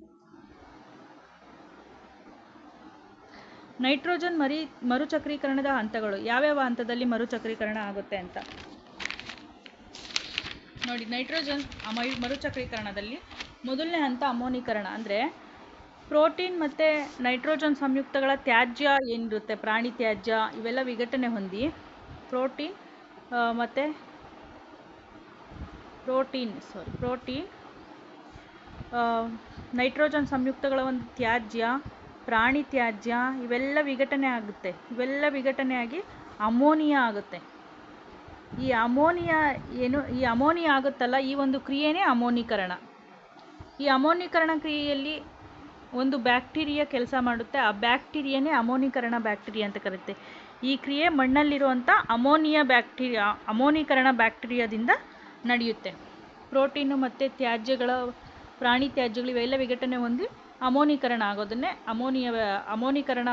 A: ನೈಟ್ರೋಜನ್ ಮರಿ, ಮರುಚಕ್ರೀಕರಣದ ಹಂತಗಳು. ಯಾವ್ಯಾವ ಹಂತದಲ್ಲಿ ಮರುಚಕ್ರೀಕರಣ ಆಗುತ್ತೆ ಅಂತ. ನೋಡಿ, ನೈಟ್ರೋಜನ್ ಮರುಚಕ್ರೀಕರಣದಲ್ಲಿ ಮೊದಲನೇ ಹಂತ ಅಮೋನೀಕರಣ. ಅಂದರೆ ಪ್ರೋಟೀನ್ ಮತ್ತು ನೈಟ್ರೋಜನ್ ಸಂಯುಕ್ತಗಳ ತ್ಯಾಜ್ಯ ಏನಿರುತ್ತೆ, ಪ್ರಾಣಿ ತ್ಯಾಜ್ಯ, ಇವೆಲ್ಲ ವಿಘಟನೆ ಹೊಂದಿ ಪ್ರೋಟೀನ್ ಮತ್ತು ಪ್ರೋಟೀನ್, ಸಾರಿ, ಪ್ರೋಟೀನ್ ನೈಟ್ರೋಜನ್ ಸಂಯುಕ್ತಗಳ ಒಂದು ತ್ಯಾಜ್ಯ ಪ್ರಾಣಿ ತ್ಯಾಜ್ಯ ಇವೆಲ್ಲ ವಿಘಟನೆ ಆಗುತ್ತೆ. ಇವೆಲ್ಲ ವಿಘಟನೆ ಆಗಿ ಅಮೋನಿಯಾ ಆಗುತ್ತೆ. ಈ ಅಮೋನಿಯಾ ಏನು, ಈ ಅಮೋನಿಯಾ ಆಗುತ್ತಲ್ಲ, ಈ ಒಂದು ಕ್ರಿಯೆನೇ ಅಮೋನೀಕರಣ. ಈ ಅಮೋನೀಕರಣ ಕ್ರಿಯೆಯಲ್ಲಿ ಒಂದು ಬ್ಯಾಕ್ಟೀರಿಯಾ ಕೆಲಸ ಮಾಡುತ್ತೆ. ಆ ಬ್ಯಾಕ್ಟೀರಿಯಾನೇ ಅಮೋನೀಕರಣ ಬ್ಯಾಕ್ಟೀರಿಯಾ ಅಂತ ಕರುತ್ತೆ ಈ ಕ್ರಿಯೆ ಮಣ್ಣಲ್ಲಿರುವಂಥ ಅಮೋನಿಯಾ ಬ್ಯಾಕ್ಟೀರಿಯಾ, ಅಮೋನೀಕರಣ ಬ್ಯಾಕ್ಟೀರಿಯಾದಿಂದ ನಡೆಯುತ್ತೆ. ಪ್ರೋಟೀನು ಮತ್ತು ತ್ಯಾಜ್ಯಗಳ, ಪ್ರಾಣಿ ತ್ಯಾಜ್ಯಗಳು ಇವೆಲ್ಲ ವಿಘಟನೆ ಹೊಂದಿ ಅಮೋನೀಕರಣ ಆಗೋದನ್ನೇ ಅಮೋನಿಯ ಅಮೋನೀಕರಣ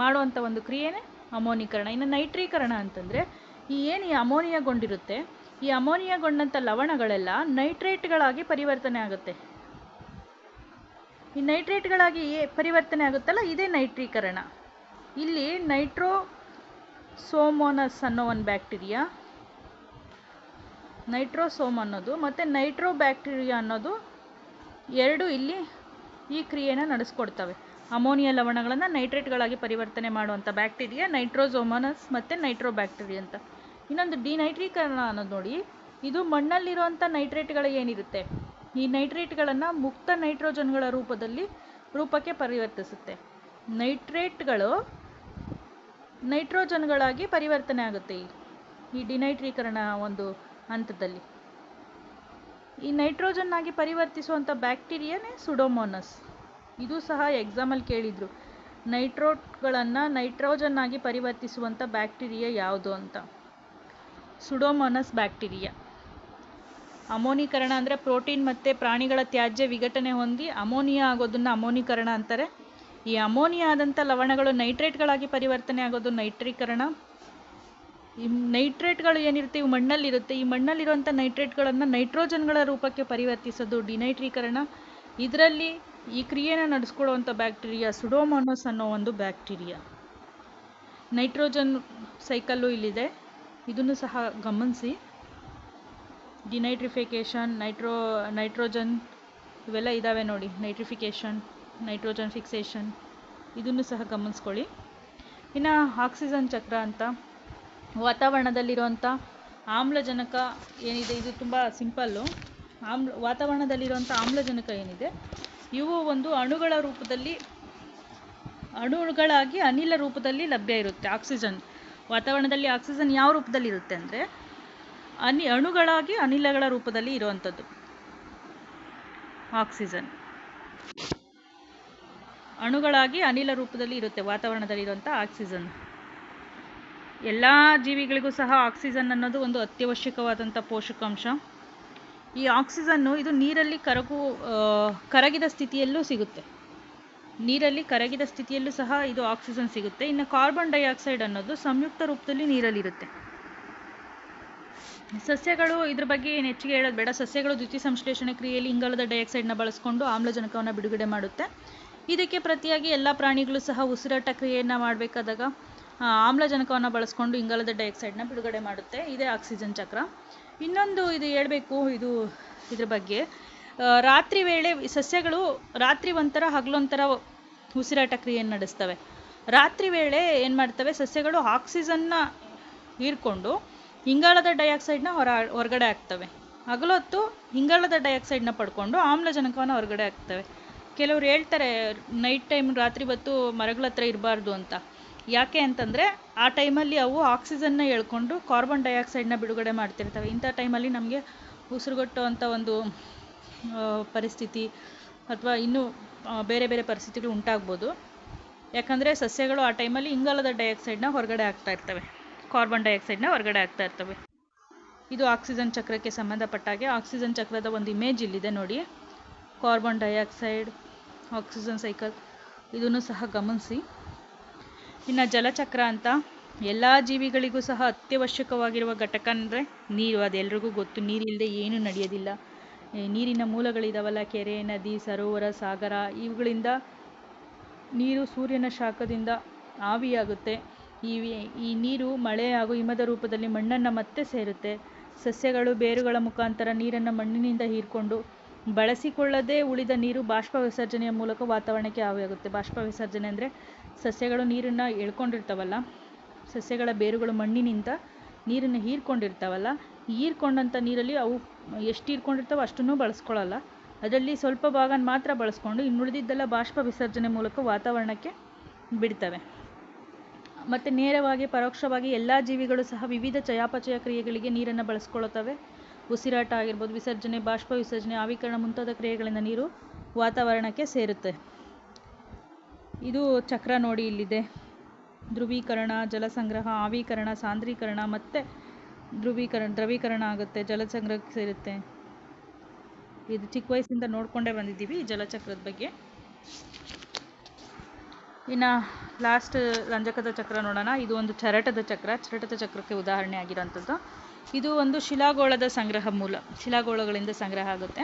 A: ಮಾಡುವಂಥ ಒಂದು ಕ್ರಿಯೆನೇ ಅಮೋನೀಕರಣ. ಇನ್ನು ನೈಟ್ರೀಕರಣ ಅಂತಂದರೆ ಈ ಏನು ಈ ಅಮೋನಿಯಾಗೊಂಡಿರುತ್ತೆ, ಈ ಅಮೋನಿಯಾಗೊಂಡಂಥ ಲವಣಗಳೆಲ್ಲ ನೈಟ್ರೇಟ್ಗಳಾಗಿ ಪರಿವರ್ತನೆ ಆಗುತ್ತೆ. ಈ ನೈಟ್ರೇಟ್ಗಳಾಗಿ ಪರಿವರ್ತನೆ ಆಗುತ್ತಲ್ಲ, ಇದೇ ನೈಟ್ರೀಕರಣ. ಇಲ್ಲಿ ನೈಟ್ರೋ ಸೋಮೋನಸ್ ಅನ್ನೋ ಒಂದು ಬ್ಯಾಕ್ಟೀರಿಯಾ, ನೈಟ್ರೋಸೋಮ್ ಅನ್ನೋದು, ಮತ್ತು ನೈಟ್ರೋ ಬ್ಯಾಕ್ಟೀರಿಯಾ ಅನ್ನೋದು ಎರಡು ಇಲ್ಲಿ ಈ ಕ್ರಿಯೆನ ನಡೆಸ್ಕೊಡ್ತವೆ. ಅಮೋನಿಯಾ ಲವಣಗಳನ್ನು ನೈಟ್ರೇಟ್ಗಳಾಗಿ ಪರಿವರ್ತನೆ ಮಾಡುವಂಥ ಬ್ಯಾಕ್ಟೀರಿಯಾ, ನೈಟ್ರೋಸೋಮೋನಸ್ ಮತ್ತು ನೈಟ್ರೋ ಬ್ಯಾಕ್ಟೀರಿಯಾ ಅಂತ. ಇನ್ನೊಂದು ಡಿನೈಟ್ರೀಕರಣ ಅನ್ನೋದು ನೋಡಿ, ಇದು ಮಣ್ಣಲ್ಲಿರುವಂಥ ನೈಟ್ರೇಟ್ಗಳು ಏನಿರುತ್ತೆ? ಈ ನೈಟ್ರೇಟ್ಗಳನ್ನು ಮುಕ್ತ ನೈಟ್ರೋಜನ್ಗಳ ರೂಪದಲ್ಲಿ ರೂಪಕ್ಕೆ ಪರಿವರ್ತಿಸುತ್ತೆ. ನೈಟ್ರೇಟ್ಗಳು ನೈಟ್ರೋಜನ್ಗಳಾಗಿ ಪರಿವರ್ತನೆ ಆಗುತ್ತೆ ಈ ಈ ಡಿನೈಟ್ರೀಕರಣ ಒಂದು ಹಂತದಲ್ಲಿ. ಈ ನೈಟ್ರೋಜನ್ ಆಗಿ ಪರಿವರ್ತಿಸುವಂಥ ಬ್ಯಾಕ್ಟೀರಿಯಾನೇ ಸುಡೋಮೋನಸ್. ಇದು ಸಹ ಎಕ್ಸಾಮಲ್ಲಿ ಕೇಳಿದರು. ನೈಟ್ರೋಟ್ಗಳನ್ನು ನೈಟ್ರೋಜನ್ ಆಗಿ ಪರಿವರ್ತಿಸುವಂಥ ಬ್ಯಾಕ್ಟೀರಿಯಾ ಯಾವುದು ಅಂತ. Pseudomonas bacteria. ಅಮೋನೀಕರಣ ಅಂದರೆ ಪ್ರೋಟೀನ್ ಮತ್ತು ಪ್ರಾಣಿಗಳ ತ್ಯಾಜ್ಯ ವಿಘಟನೆ ಹೊಂದಿ ಅಮೋನಿಯಾ ಆಗೋದನ್ನು ಅಮೋನೀಕರಣ ಅಂತಾರೆ. ಈ ಅಮೋನಿಯಾ ಆದಂಥ ಲವಣಗಳು ನೈಟ್ರೇಟ್ಗಳಾಗಿ ಪರಿವರ್ತನೆ ಆಗೋದು ನೈಟ್ರೀಕರಣ. ಈ ನೈಟ್ರೇಟ್ಗಳು ಏನಿರುತ್ತೆ, ಇವು ಮಣ್ಣಲ್ಲಿರುತ್ತೆ. ಈ ಮಣ್ಣಲ್ಲಿರುವಂಥ ನೈಟ್ರೇಟ್ಗಳನ್ನು ನೈಟ್ರೋಜನ್ಗಳ ರೂಪಕ್ಕೆ ಪರಿವರ್ತಿಸೋದು, ಡಿನೈಟ್ರೀಕರಣ. ಇದರಲ್ಲಿ ಈ ಕ್ರಿಯೆನ ನಡೆಸ್ಕೊಳ್ಳುವಂಥ ಬ್ಯಾಕ್ಟೀರಿಯಾ ಸುಡೋಮೋನಸ್ ಅನ್ನೋ ಒಂದು ಬ್ಯಾಕ್ಟೀರಿಯಾ. ನೈಟ್ರೋಜನ್ ಸೈಕಲ್ಲು ಇಲ್ಲಿದೆ. ಇದನ್ನು ಸಹ ಗಮನಿಸಿ. ಡಿನೈಟ್ರಿಫಿಕೇಷನ್, ನೈಟ್ರೋ, ನೈಟ್ರೋಜನ್ ಇವೆಲ್ಲ ಇದ್ದಾವೆ ನೋಡಿ. Nitrification, nitrogen fixation. ಇದನ್ನು ಸಹ ಗಮನಿಸ್ಕೊಳ್ಳಿ. ಇನ್ನು ಆಕ್ಸಿಜನ್ ಚಕ್ರ ಅಂತ. ವಾತಾವರಣದಲ್ಲಿರುವಂಥ ಆಮ್ಲಜನಕ ಏನಿದೆ, ಇದು ತುಂಬ ಸಿಂಪಲ್ಲು. ಆಮ್ಲ, ವಾತಾವರಣದಲ್ಲಿರುವಂಥ ಆಮ್ಲಜನಕ ಏನಿದೆ, ಇವು ಒಂದು ಅಣುಗಳ ರೂಪದಲ್ಲಿ, ಅಣುಗಳಾಗಿ ಅನಿಲ ರೂಪದಲ್ಲಿ ಲಭ್ಯ ಇರುತ್ತೆ. ಆಕ್ಸಿಜನ್, ವಾತಾವರಣದಲ್ಲಿ ಆಕ್ಸಿಜನ್ ಯಾವ ರೂಪದಲ್ಲಿ ಇರುತ್ತೆ ಅಂದರೆ, ಅನಿ, ಅಣುಗಳಾಗಿ ಅನಿಲಗಳ ರೂಪದಲ್ಲಿ ಇರುವಂಥದ್ದು. ಆಕ್ಸಿಜನ್. ಅಣುಗಳಾಗಿ ಅನಿಲ ರೂಪದಲ್ಲಿ ಇರುತ್ತೆ, ವಾತಾವರಣದಲ್ಲಿರುವಂಥ ಆಕ್ಸಿಜನ್. ಎಲ್ಲ ಜೀವಿಗಳಿಗೂ ಸಹ ಆಕ್ಸಿಜನ್ ಅನ್ನೋದು ಒಂದು ಅತ್ಯವಶ್ಯಕವಾದಂಥ ಪೋಷಕಾಂಶ. ಈ ಆಕ್ಸಿಜನ್ನು ಇದು ನೀರಲ್ಲಿ ಕರಗು ಕರಗಿದ ಸ್ಥಿತಿಯಲ್ಲೂ ಸಿಗುತ್ತೆ. ನೀರಲ್ಲಿ ಕರಗಿದ ಸ್ಥಿತಿಯಲ್ಲೂ ಸಹ ಇದು ಆಕ್ಸಿಜನ್ ಸಿಗುತ್ತೆ. ಇನ್ನು ಕಾರ್ಬನ್ ಡೈಆಕ್ಸೈಡ್ ಅನ್ನೋದು ಸಂಯುಕ್ತ ರೂಪದಲ್ಲಿ ನೀರಲ್ಲಿರುತ್ತೆ. ಸಸ್ಯಗಳು ಇದ್ರ ಬಗ್ಗೆ ಏನು ಹೆಚ್ಚಿಗೆ ಹೇಳೋದು ಬೇಡ. ಸಸ್ಯಗಳು ದ್ಯುತಿ ಸಂಶ್ಲೇಷಣೆ ಕ್ರಿಯೆಯಲ್ಲಿ ಇಂಗಾಲದ ಡೈಆಕ್ಸೈಡ್ನ ಬಳಸ್ಕೊಂಡು ಆಮ್ಲಜನಕವನ್ನು ಬಿಡುಗಡೆ ಮಾಡುತ್ತೆ. ಇದಕ್ಕೆ ಪ್ರತಿಯಾಗಿ ಎಲ್ಲ ಪ್ರಾಣಿಗಳು ಸಹ ಉಸಿರಾಟ ಕ್ರಿಯೆಯನ್ನು ಮಾಡಬೇಕಾದಾಗ ಆಮ್ಲಜನಕವನ್ನು ಬಳಸ್ಕೊಂಡು ಇಂಗಾಲದ ಡೈಆಕ್ಸೈಡ್ನ ಬಿಡುಗಡೆ ಮಾಡುತ್ತೆ. ಇದೇ ಆಕ್ಸಿಜನ್ ಚಕ್ರ. ಇನ್ನೊಂದು ಇದು ಹೇಳಬೇಕು, ಇದು ಇದ್ರ ಬಗ್ಗೆ. ರಾತ್ರಿ ವೇಳೆ ಸಸ್ಯಗಳು ರಾತ್ರಿ ಒಂಥರ ಹಗಲೊಂಥರ ಉಸಿರಾಟ ಕ್ರಿಯೆಯನ್ನು ನಡೆಸ್ತವೆ. ರಾತ್ರಿ ವೇಳೆ ಏನು ಮಾಡ್ತವೆ? ಸಸ್ಯಗಳು ಆಕ್ಸಿಜನ್ನ ಹೀರ್ಕೊಂಡು ಇಂಗಾಲದ ಡೈಆಕ್ಸೈಡ್ನ ಹೊರ, ಹೊರಗಡೆ ಹಾಕ್ತವೆ. ಹಗಲೊತ್ತು ಇಂಗಾಲದ ಡೈಆಕ್ಸೈಡ್ನ ಪಡ್ಕೊಂಡು ಆಮ್ಲಜನಕವನ್ನು ಹೊರಗಡೆ ಹಾಕ್ತವೆ. ಕೆಲವ್ರು ಹೇಳ್ತಾರೆ, ನೈಟ್ ಟೈಮ್ ರಾತ್ರಿ ಹೊತ್ತು ಮರಗಳ ಹತ್ರ ಇರಬಾರ್ದು ಅಂತ. ಯಾಕೆ ಅಂತಂದರೆ ಆ ಟೈಮಲ್ಲಿ ಅವು ಆಕ್ಸಿಜನ್ನ ಎಳ್ಕೊಂಡು ಕಾರ್ಬನ್ ಡೈಆಕ್ಸೈಡ್ನ ಬಿಡುಗಡೆ ಮಾಡ್ತಿರ್ತವೆ. ಇಂಥ ಟೈಮಲ್ಲಿ ನಮಗೆ ಉಸಿರುಗಟ್ಟುವಂಥ ಒಂದು ಪರಿಸ್ಥಿತಿ ಅಥವಾ ಇನ್ನೂ ಬೇರೆ ಬೇರೆ ಪರಿಸ್ಥಿತಿಗಳು ಉಂಟಾಗ್ಬೋದು. ಯಾಕಂದರೆ ಸಸ್ಯಗಳು ಆ ಟೈಮಲ್ಲಿ ಇಂಗಾಲದ ಡೈಆಕ್ಸೈಡ್ನ ಹೊರಗಡೆ ಆಗ್ತಾ ಇರ್ತವೆ. ಕಾರ್ಬನ್ ಡೈಆಕ್ಸೈಡ್ನ ಹೊರಗಡೆ ಆಗ್ತಾ ಇರ್ತವೆ. ಇದು ಆಕ್ಸಿಜನ್ ಚಕ್ರಕ್ಕೆ ಸಂಬಂಧಪಟ್ಟ ಹಾಗೆ ಆಕ್ಸಿಜನ್ ಚಕ್ರದ ಒಂದು ಇಮೇಜ್ ಇಲ್ಲಿದೆ ನೋಡಿ. ಕಾರ್ಬನ್ ಡೈಆಕ್ಸೈಡ್ ಆಕ್ಸಿಜನ್ ಸೈಕಲ್ ಇದನ್ನು ಸಹ ಗಮನಿಸಿ. ಇನ್ನು ಜಲಚಕ್ರ ಅಂತ ಎಲ್ಲ ಜೀವಿಗಳಿಗೂ ಸಹ ಅತ್ಯವಶ್ಯಕವಾಗಿರುವ ಘಟಕ ಅಂದರೆ ನೀರು. ಅದೆಲ್ರಿಗೂ ಗೊತ್ತು ನೀರಿಲ್ಲದೆ ಏನೂ ನಡೆಯೋದಿಲ್ಲ. ನೀರಿನ ಮೂಲಗಳಿದಾವಲ್ಲ, ಕೆರೆ, ನದಿ, ಸರೋವರ, ಸಾಗರ, ಇವುಗಳಿಂದ ನೀರು ಸೂರ್ಯನ ಶಾಖದಿಂದ ಆವಿಯಾಗುತ್ತೆ. ಈ ಈ ನೀರು ಮಳೆ ಹಾಗೂ ಹಿಮದ ರೂಪದಲ್ಲಿ ಮಣ್ಣನ್ನು ಮತ್ತೆ ಸೇರುತ್ತೆ. ಸಸ್ಯಗಳು ಬೇರುಗಳ ಮುಖಾಂತರ ನೀರನ್ನು ಮಣ್ಣಿನಿಂದ ಹೀರ್ಕೊಂಡು ಬಳಸಿಕೊಳ್ಳದೇ ಉಳಿದ ನೀರು ಬಾಷ್ಪ ವಿಸರ್ಜನೆಯ ಮೂಲಕ ವಾತಾವರಣಕ್ಕೆ ಆವಿಯಾಗುತ್ತೆ ಬಾಷ್ಪ ವಿಸರ್ಜನೆ ಅಂದರೆ ಸಸ್ಯಗಳು ನೀರನ್ನು ಎಳ್ಕೊಂಡಿರ್ತಾವಲ್ಲ, ಸಸ್ಯಗಳ ಬೇರುಗಳು ಮಣ್ಣಿನಿಂದ ನೀರನ್ನು ಹೀರ್ಕೊಂಡಿರ್ತಾವಲ್ಲ ಹೀರ್ಕೊಂಡಂಥ ನೀರಲ್ಲಿ ಅವು ಎಷ್ಟು ಹೀರ್ಕೊಂಡಿರ್ತಾವೆ ಅಷ್ಟನ್ನು ಬಳಸ್ಕೊಳ್ಳಲ್ಲ ಅದರಲ್ಲಿ ಸ್ವಲ್ಪ ಭಾಗನ ಮಾತ್ರ ಬಳಸ್ಕೊಂಡು ಇನ್ನುಳಿದಿದ್ದೆಲ್ಲ ಬಾಷ್ಪ ವಿಸರ್ಜನೆ ಮೂಲಕ ವಾತಾವರಣಕ್ಕೆ ಬಿಡ್ತವೆ. ಮತ್ತು ನೇರವಾಗಿ ಪರೋಕ್ಷವಾಗಿ ಎಲ್ಲ ಜೀವಿಗಳು ಸಹ ವಿವಿಧ ಚಯಾಪಚಯ ಕ್ರಿಯೆಗಳಿಗೆ ನೀರನ್ನು ಬಳಸ್ಕೊಳ್ಳುತ್ತವೆ ಉಸಿರಾಟ ಆಗಿರ್ಬೋದು, ವಿಸರ್ಜನೆ, ಬಾಷ್ಪ ವಿಸರ್ಜನೆ, ಆವಿಕರಣ ಮುಂತಾದ ಕ್ರಿಯೆಗಳಿಂದ ನೀರು ವಾತಾವರಣಕ್ಕೆ ಸೇರುತ್ತೆ. ಇದು ಚಕ್ರ ನೋಡಿ ಇಲ್ಲಿದೆ. ಧ್ರುವೀಕರಣ, ಜಲಸಂಗ್ರಹ, ಆವೀಕರಣ, ಸಾಂದ್ರೀಕರಣ ಮತ್ತು ಧ್ರುವೀಕರಣ, ದ್ರವೀಕರಣ ಆಗುತ್ತೆ, ಜಲಸಂಗ್ರಹಕ್ಕೆ ಸೇರುತ್ತೆ. ಇದು ಚಿಕ್ಕ ವಯಸ್ಸಿಂದ ನೋಡಿಕೊಂಡೇ ಬಂದಿದ್ದೀವಿ ಜಲಚಕ್ರದ ಬಗ್ಗೆ. ಇನ್ನು ಲಾಸ್ಟ್ ರಂಜಕದ ಚಕ್ರ ನೋಡೋಣ. ಇದು ಒಂದು ಚರಟದ ಚಕ್ರ. ಚರಟದ ಚಕ್ರಕ್ಕೆ ಉದಾಹರಣೆ ಆಗಿರೋಂಥದ್ದು. ಇದು ಒಂದು ಶಿಲಾಗೋಳದ ಸಂಗ್ರಹ ಮೂಲ. ಶಿಲಾಗೋಳಗಳಿಂದ ಸಂಗ್ರಹ ಆಗುತ್ತೆ.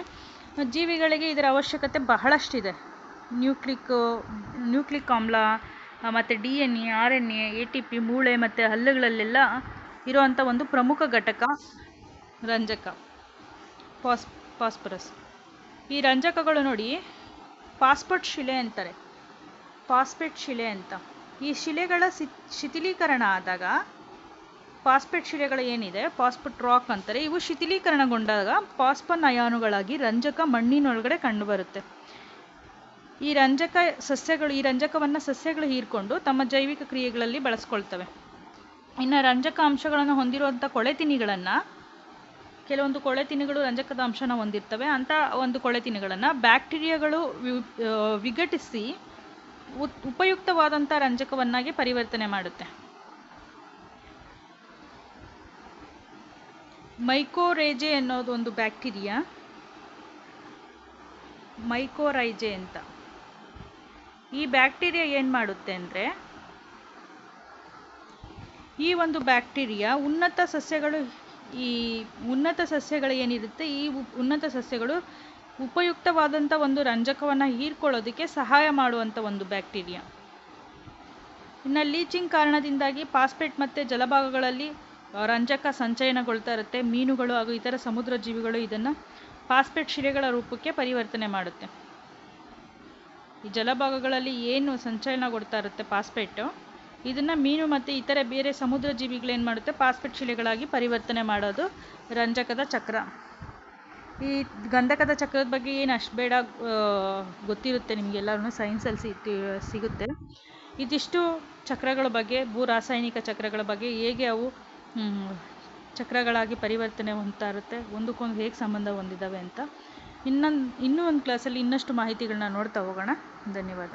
A: ಜೀವಿಗಳಿಗೆ ಇದರ ಅವಶ್ಯಕತೆ ಬಹಳಷ್ಟಿದೆ. ನ್ಯೂಕ್ಲಿಕ್ ನ್ಯೂಕ್ಲಿಕ್ ಆಮ್ಲ, ಮತ್ತು D N A, R N A A T P, ಮೂಳೆ ಮತ್ತು ಹಲ್ಲುಗಳಲ್ಲೆಲ್ಲ ಇರುವಂಥ ಒಂದು ಪ್ರಮುಖ ಘಟಕ ರಂಜಕ ಫಾಸ್ ಫಾಸ್ಫರಸ್ ಈ ರಂಜಕಗಳು ನೋಡಿ, ಪಾಸ್ಪೋರ್ಟ್ ಶಿಲೆ ಅಂತಾರೆ. ಫಾಸ್ಫೇಟ್ ಶಿಲೆ ಅಂತ. ಈ ಶಿಲೆಗಳ ಶಿಥಿಲೀಕರಣ ಆದಾಗ ಫಾಸ್ಫೇಟ್ ಶಿಲೆಗಳು ಏನಿದೆ ಫಾಸ್ಫೇಟ್ ರಾಕ್ ಅಂತಾರೆ, ಇವು ಶಿಥಿಲೀಕರಣಗೊಂಡಾಗ ಫಾಸ್ಫನ್ ಅಯಾನುಗಳಾಗಿ ರಂಜಕ ಮಣ್ಣಿನೊಳಗಡೆ ಕಂಡುಬರುತ್ತೆ. ಈ ರಂಜಕ ಸಸ್ಯಗಳು, ಈ ರಂಜಕವನ್ನು ಸಸ್ಯಗಳು ಹೀರ್ಕೊಂಡು ತಮ್ಮ ಜೈವಿಕ ಕ್ರಿಯೆಗಳಲ್ಲಿ ಬಳಸ್ಕೊಳ್ತವೆ. ಇನ್ನು ರಂಜಕ ಅಂಶಗಳನ್ನು ಹೊಂದಿರುವಂಥ ಕೊಳೆತಿನಿಗಳನ್ನು ಕೆಲವೊಂದು ಕೊಳೆತಿನಿಗಳು ರಂಜಕದ ಅಂಶನ ಹೊಂದಿರ್ತವೆ. ಅಂಥ ಒಂದು ಕೊಳೆತಿನಿಗಳನ್ನು ಬ್ಯಾಕ್ಟೀರಿಯಾಗಳು ವಿಘಟಿಸಿ ಉಪಯುಕ್ತವಾದಂಥ ರಂಜಕವನ್ನಾಗಿ ಪರಿವರ್ತನೆ ಮಾಡುತ್ತೆ. ಮೈಕೋರೇಜೆ ಅನ್ನೋದು ಒಂದು ಬ್ಯಾಕ್ಟೀರಿಯಾ. ಮೈಕೋರೈಜೆ ಅಂತ. ಈ ಬ್ಯಾಕ್ಟೀರಿಯಾ ಏನು ಮಾಡುತ್ತೆ ಅಂದರೆ, ಈ ಒಂದು ಬ್ಯಾಕ್ಟೀರಿಯಾ ಉನ್ನತ ಸಸ್ಯಗಳು, ಈ ಉನ್ನತ ಸಸ್ಯಗಳು ಏನಿರುತ್ತೆ, ಈ ಉನ್ನತ ಸಸ್ಯಗಳು ಉಪಯುಕ್ತವಾದಂಥ ಒಂದು ರಂಜಕವನ್ನು ಹೀರ್ಕೊಳ್ಳೋದಕ್ಕೆ ಸಹಾಯ ಮಾಡುವಂಥ ಒಂದು ಬ್ಯಾಕ್ಟೀರಿಯಾ. ಇನ್ನು ಲೀಚಿಂಗ್ ಕಾರಣದಿಂದಾಗಿ ಫಾಸ್ಫೇಟ್ ಮತ್ತು ಜಲಭಾಗಗಳಲ್ಲಿ ರಂಜಕ ಸಂಚಯನಗೊಳ್ತಾ ಇರುತ್ತೆ, ಮೀನುಗಳು ಹಾಗೂ ಇತರ ಸಮುದ್ರ ಜೀವಿಗಳು ಇದನ್ನು ಫಾಸ್ಫೇಟ್ ಶಿಲೆಗಳ ರೂಪಕ್ಕೆ ಪರಿವರ್ತನೆ ಮಾಡುತ್ತೆ. ಈ ಜಲಭಾಗಗಳಲ್ಲಿ ಏನು ಸಂಚಯನಗೊಳ್ತಾ ಇರುತ್ತೆ ಫಾಸ್ಫೇಟು? ಇದನ್ನು ಮೀನು ಮತ್ತು ಇತರೆ ಬೇರೆ ಸಮುದ್ರ ಜೀವಿಗಳು ಏನು ಮಾಡುತ್ತೆ? ಫಾಸ್ಫೇಟ್ ಶಿಲೆಗಳಾಗಿ ಪರಿವರ್ತನೆ ಮಾಡೋದು ರಂಜಕದ ಚಕ್ರ. ಈ ಗಂಧಕದ ಚಕ್ರದ ಬಗ್ಗೆ ಏನು ಅಷ್ಟು ಬೇಡ ಗೊತ್ತಿರುತ್ತೆ ನಿಮಗೆಲ್ಲರೂ ಸೈನ್ಸಲ್ಲಿ ಸಿ ಸಿಗುತ್ತೆ. ಇದಿಷ್ಟು ಚಕ್ರಗಳ ಬಗ್ಗೆ, ಭೂ ರಾಸಾಯನಿಕ ಚಕ್ರಗಳ ಬಗ್ಗೆ, ಹೇಗೆ ಅವು ಚಕ್ರಗಳಾಗಿ ಪರಿವರ್ತನೆ ಹೊಂದ್ತಾ ಇರುತ್ತೆ. ಒಂದಕ್ಕೊಂದು ಹೇಗೆ ಸಂಬಂಧ ಹೊಂದಿದ್ದಾವೆ ಅಂತ. ಇನ್ನೊಂದು, ಇನ್ನೂ ಒಂದು ಕ್ಲಾಸಲ್ಲಿ ಇನ್ನಷ್ಟು ಮಾಹಿತಿಗಳನ್ನ ನೋಡ್ತಾ ಹೋಗೋಣ. ಧನ್ಯವಾದ.